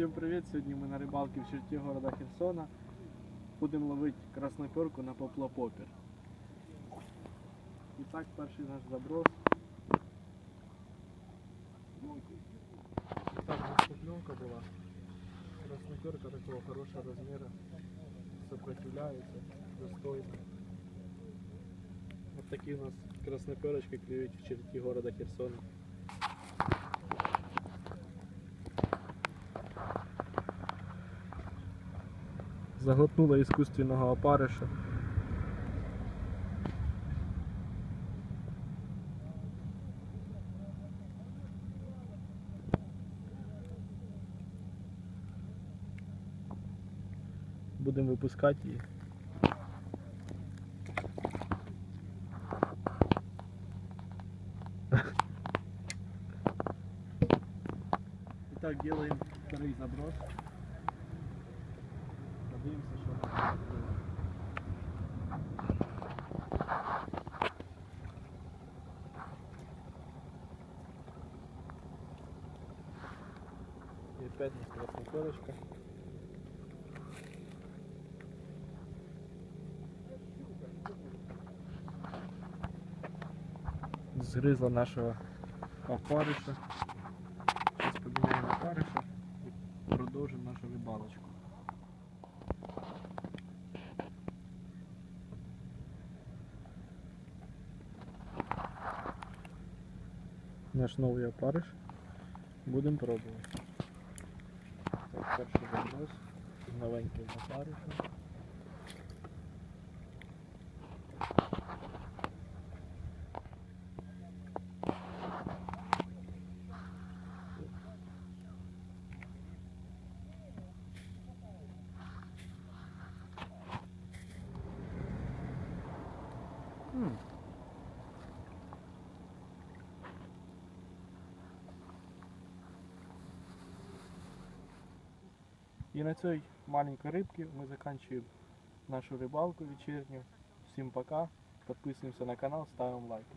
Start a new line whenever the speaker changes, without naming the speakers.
Всім привіт! Сьогодні ми на рибалці в черті города Херсона. Будемо ловити красноперку на поплапопір. І так, перший наш заброс. Так, у нас поклевка була. Красноперка такого хорошого розміру. Сопротивляється, достойно. Ось такі у нас красноперочки клюють в черті города Херсона. Заглотнула іскусственного опариша. Будемо випускати її. Итак, делаем второй заброс. Что она. И опять у нас красноперочка. Згризла нашого опариша. Сейчас поміняємо опариша і продовжимо нашу рибалочку. Наш новий опариш. Будемо пробувати. Так, перший заброс з новеньким опаришем. М. І на цій маленькій рибці ми закінчуємо нашу рибалку вечірню. Всім пока. Підписуємося на канал, ставимо лайки.